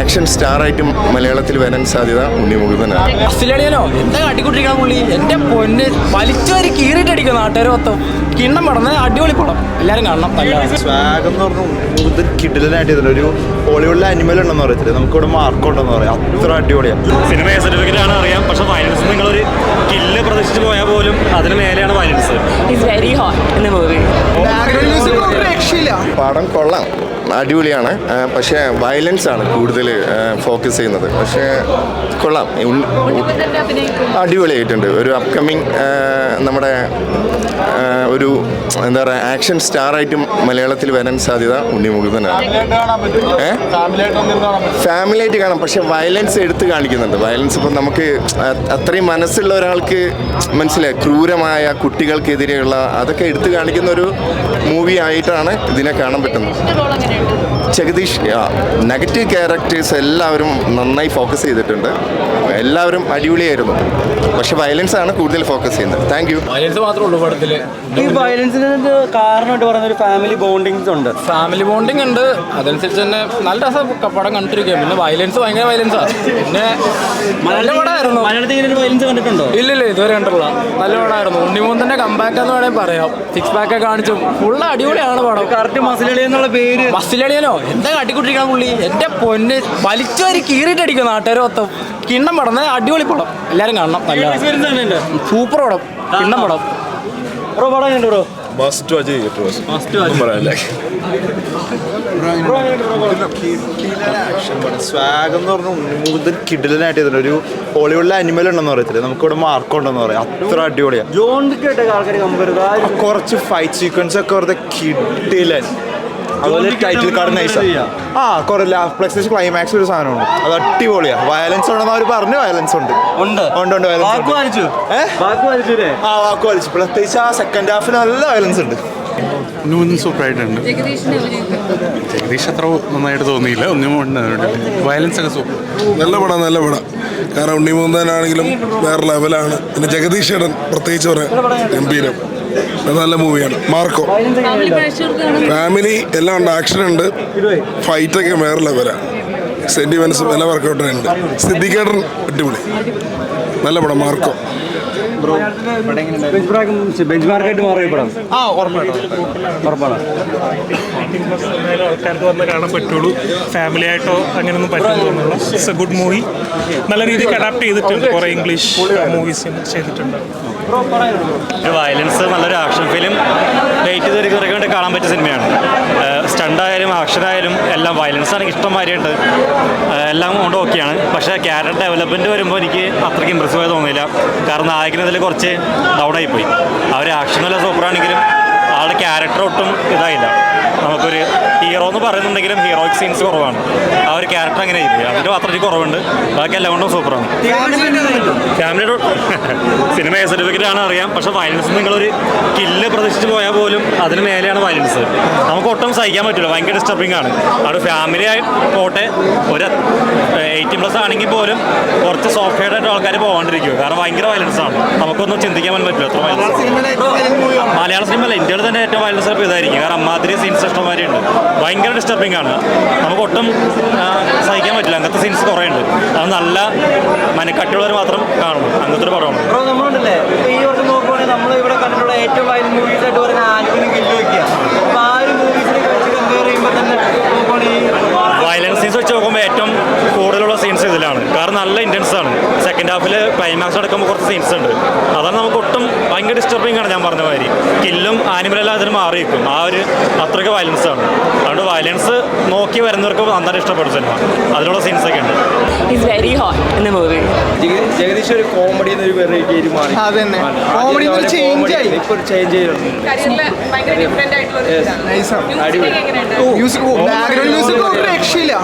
Action star ആയിട്ട് മലയാളത്തിൽ വരാൻ സാധ്യത ഉണ്ണി മുകുന്ദനാണ്. ഓസ്ട്രേലിയനോ എന്താ പുള്ളി? പൊന്ന് മൊത്തം. കിണ്ണം പടന്ന് അടിപൊളി പടം. എല്ലാരും കാണണം സ്വാഗ് എന്ന് പറഞ്ഞു കൂടുതൽ കിഡിലനായിട്ട് ചെയ്തിട്ടുണ്ട് ഒരു ഹോളിവുഡിലെ അനിമൽ ഉണ്ടെന്ന് പറയത്തില്ല? നമുക്കിവിടെ മാർക്ക് ഉണ്ടെന്ന് പറയാം. അത്ര അടിപൊളിയാണ് സിനിമ സർട്ടിഫിക്കറ്റ് ആണ് അറിയാം പക്ഷെ വയലൻസ് നിങ്ങളൊരു കില്ല് പ്രതീക്ഷിച്ച് പോയാൽ പോലും അതിന് മേലെയാണ് violence very hot hot in the movie. പടം കൊള്ളാം. അടിപൊളിയാണ്. പക്ഷേ വയലൻസ് ആണ് കൂടുതൽ ഫോക്കസ് ചെയ്യുന്നത്. പക്ഷേ കൊള്ളാം. അടിപൊളിയായിട്ടുണ്ട്. ഒരു അപ്കമിങ് നമ്മുടെ ഒരു എന്താ പറയുക ആക്ഷൻ സ്റ്റാർ ആയിട്ടും മലയാളത്തിൽ വരാൻ സാധ്യത ഉണ്ണി മുകുന്ദനാണ്. ഏ? ഫാമിലി ആയിട്ട് കാണാം. പക്ഷേ വയലൻസ് എടുത്ത് കാണിക്കുന്നുണ്ട്. വയലൻസ് ഇപ്പം നമുക്ക് അത്രയും മനസ്സുള്ള ഒരാൾക്ക് മനസ്സിലായി. ക്രൂരമായ കുട്ടികൾക്കെതിരെയുള്ള അതൊക്കെ എടുത്ത് കാണിക്കുന്ന ഒരു മൂവി ആയിട്ടാണ് ഇതിനെ കാണാൻ പറ്റുന്നത്. ജഗദീഷ് നെഗറ്റീവ് ക്യാരക്ടേഴ്സ് എല്ലാവരും നന്നായി ഫോക്കസ് ചെയ്തിട്ടുണ്ട്. എല്ലാവരും അടിപൊളിയായിരുന്നു. പക്ഷെ വയലൻസ് ആണ് കൂടുതൽ ഫോക്കസ് ചെയ്യുന്നത്. താങ്ക് യു വയലൻസ് മാത്രമേ ഉള്ളൂ പടത്തിൽ. ഈ വയലൻസിന് കാരണമായിട്ട് പറയുന്ന ഒരു ഫാമിലി ബോണ്ടിങ്സ് ഉണ്ട്. ഫാമിലി ബോണ്ടിങ് ഉണ്ട്. അതനുസരിച്ച് തന്നെ നല്ല രസം പടം കണ്ടിരിക്കുക പിന്നെ വയലൻസ് ഭയങ്കര വയലൻസാ പിന്നെ നല്ല പടമായിരുന്നു. മലയാളത്തിൽ വയലൻസ് കണ്ടിട്ടുണ്ടോ? ഇല്ല ഇല്ല ഇതുവരെ കണ്ടിട്ടില്ല. നല്ല പടമായിരുന്നു. ഉണ്ണിമൂന്തന്റെ കമ്പാക്ക് എന്ന് വേണമെങ്കിൽ പറയാം. സിക്സ് പാക്ക് ഒക്കെ കാണിച്ചു. ഫുള്ള് അടിപൊളിയാണ് പടം. കറക്റ്റ് മസിലളി എന്നുള്ള പേര്. ബസ്സിലടിയാനോ എന്താ കാട്ടിക്കൊണ്ടിരിക്കണം പുള്ളി? എന്റെ പൊന്ന് വലിച്ചൊരു കീറിട്ടടിക്കും നാട്ടുകാർ മൊത്തം. കിണ്ണം പടന്ന് അടിപൊളി പടം. എല്ലാരും കാണണം. നല്ല എന്റെ സൂപ്പർ പടം. കിണ്ണം പടം. ബ്രോ പടം കണ്ടു bro? Must watch must watch swag എന്ന് പറഞ്ഞു മുതൽ കിഡിലനായിട്ട് ചെയ്തിട്ടുണ്ട്. ഒരു ഹോളിവുഡിലെ അനിമൽ ഉണ്ടെന്ന് പറയത്തില്ല? നമുക്കിവിടെ മാർക്ക് ഉണ്ടെന്ന് പറയാം. അത്ര അടിപൊളിയാണ് കുറച്ച് ഫൈറ്റ് സീക്വൻസ് ഒക്കെ വെറുതെ കിഡിലൻ അതുപോലെ ടൈറ്റിൽ കാർഡ് നൈസ് ആ കുറെ പ്ലക്സസ് ക്ലൈമാക്സ് ഒരു സാധനമുണ്ട് അത് അടിപൊളിയാ. വയലൻസ് ഉണ്ടെന്ന് അവർ പറഞ്ഞു വയലൻസ് ഉണ്ട്. ഉണ്ട്. ഉണ്ട് ഉണ്ട് വയലൻസ് വാക്ക് വലിച്ചു വാക്ക് വലിച്ചു അല്ലേ? ആ വാക്ക് വലിച്ചു പ്രത്യേകിച്ച് ആ സെക്കൻഡ് ഹാഫിൽ നല്ല വയലൻസ് ഉണ്ട്. ഒന്നും സൂപ്പറായിട്ടുണ്ട് ജഗദീഷ് അത്ര നന്നായിട്ട് തോന്നിയില്ല. ഒന്നും വയലൻസ് ഒക്കെ സൂപ്പർ നല്ല പടം നല്ല പടം. കാരണം ഉണ്ണി ഉണ്ണിമൂന്തനാണെങ്കിലും വേറെ ലെവലാണ് പിന്നെ ജഗദീഷ് ഏടൻ പ്രത്യേകിച്ച് പറയാം. ഗംഭീരം. നല്ല മൂവിയാണ്. മാർക്കോ. ഫാമിലി എല്ലാം ഉണ്ട്. ആക്ഷൻ ഉണ്ട്. ഫൈറ്റൊക്കെ വേറെ ലെവലാണ് സെന്റിമെന്റ്സും എല്ലാം വർക്കൗട്ട് ഉണ്ട്. സിദ്ധിക്കേട്ടൻ അടിപൊളി. നല്ല പടം മാർക്കോ. ബെഞ്ച് മാർക്കായിട്ട് മാറിയ പടം. ആ ഉറപ്പായിട്ടും ഉറപ്പാണ്. ആൾക്കാർക്ക് വന്ന് കാണാൻ പറ്റുള്ളൂ. ഫാമിലി ആയിട്ടോ അങ്ങനെയൊന്നും ഇറ്റ്സ് എ ഗുഡ് മൂവി നല്ല രീതിക്ക് അഡാപ്റ്റ് ചെയ്തിട്ടുണ്ട്. കുറേ ഇംഗ്ലീഷ് മൂവീസ് ചെയ്തിട്ടുണ്ട്. ഒരു വയലൻസ് നല്ലൊരു ആക്ഷൻ ഫിലിം. ഡേറ്റ് ചെയ്ത് വേണ്ടി കാണാൻ പറ്റിയ സിനിമയാണ്. സ്റ്റണ്ടായാലും ആക്ഷൻ ആയാലും എല്ലാം വയലൻസ് ആണെങ്കിൽ ഇഷ്ടം മാതിരിയുണ്ട് എല്ലാം കൊണ്ട് ഓക്കെയാണ്. പക്ഷേ ക്യാരക്ടർ ഡെവലപ്മെന്റ് വരുമ്പോൾ എനിക്ക് അത്രയ്ക്ക് ഇമ്പ്രസീവ് ആയി തോന്നിയില്ല. കാരണം നായകനതിൽ കുറച്ച് ഡൗൺ പോയി. അവർ ആക്ഷനെല്ലാം സൂപ്പറാണെങ്കിലും ആളുടെ ക്യാരക്ടർ ഒട്ടും ഇതായില്ല. നമുക്കൊരു ഹീറോ എന്ന് പറയുന്നുണ്ടെങ്കിലും ഹീറോയിക് സീൻസ് കുറവാണ്. ആ ഒരു ക്യാരക്ടർ അങ്ങനെ ആയിപ്പോയി അതിന്റെ അത്രയ്ക്ക് കുറവുണ്ട്. ബാക്കി എല്ലാം കൊണ്ടും സൂപ്പറാണ് ഫാമിലി സിനിമ എ സർട്ടിഫിക്കറ്റ് ആണ് അറിയാം. പക്ഷെ വയലൻസ് നിങ്ങളൊരു കില്ല് പ്രതീക്ഷിച്ച് പോയാൽ പോലും അതിന് മേലെയാണ് വയലൻസ് നമുക്ക് ഒട്ടും സഹിക്കാൻ പറ്റില്ല. ഭയങ്കര ഡിസ്റ്റർബിംഗ് ആണ്. അവിടെ ഫാമിലി ആയി പോട്ടെ. ഒരു എയ്റ്റീൻ പ്ലസ് ആണെങ്കിൽ പോലും കുറച്ച് സോഫ്റ്റ്വെയർ ആയിട്ട് ആൾക്കാർ പോകാണ്ടിരിക്കും കാരണം ഭയങ്കര വയലൻസ് ആണ്. നമുക്കൊന്നും ചിന്തിക്കാൻ പറ്റില്ല. അത്ര വയലൻസ് മലയാള സിനിമ അല്ല ഇന്ത്യയിൽ തന്നെ ഏറ്റവും വയലൻസ് ഇതായിരിക്കും. കാരണം അമ്മാതിരി സീൻസ് ഇഷ്ടംമാരിയുണ്ട് ഭയങ്കര ഡിസ്റ്റർബിംഗ് ആണ്. നമുക്ക് ഒട്ടും അങ്ങനത്തെ സീൻസ് കുറേ ഉണ്ട്. അത് നല്ല മനക്കട്ടുള്ളവർ മാത്രം കാണണം അങ്ങനത്തെ ഒരു പടമാണ്. നമ്മൾ ഇവിടെ കണ്ടിട്ടുള്ള ഏറ്റവും മൂവീസ് ആയിട്ട് ആനിമലും കില്ല് വെക്കുക അപ്പൊ ആ ഒരു മൂവീസിനെ വെച്ച് കമ്പയർ ചെയ്യുമ്പോൾ തന്നെ നോക്കുവാണെങ്കിൽ വയലൻസ് സീൻസ് വെച്ച് നോക്കുമ്പോൾ ഏറ്റവും കൂടുതലുള്ള ഇതിലാണ് കാരണം നല്ല ഇന്റൻസ് ആണ്. സെക്കൻഡ് ഹാഫിൽ ക്ലൈമാക്സ് അടക്കുമ്പോൾ കുറച്ച് സീൻസ് ഉണ്ട്. അതാണ് നമുക്ക് ഒട്ടും ഭയങ്കര ഡിസ്റ്റർബിംഗ് ആണ് ഞാൻ പറഞ്ഞ മാതിരി. കില്ലും ആനിമലെല്ലാം അതിന് മാറി നിൽക്കും ആ ഒരു അത്രയ്ക്ക് വയലൻസ് ആണ്. അതുകൊണ്ട് വയലൻസ് നോക്കി വരുന്നവർക്ക് നന്നായിട്ട് ഇഷ്ടപ്പെടും സിനിമ അതിനുള്ള സീൻസ് ഒക്കെ ഉണ്ട്. Hot in the ജഗദീഷ് ഒരു കോമഡി എന്നൊരു വെറൈറ്റി മാറി. അതന്നെ. ഒരു ചേഞ്ച് ആയി. ഇപ്പൊ ഒരു ചേഞ്ച് ചെയ്തിട്ടുണ്ട് മ്യൂസിക് ബാക്ക്ഗ്രൗണ്ട് മ്യൂസിക് രക്ഷയില്ല.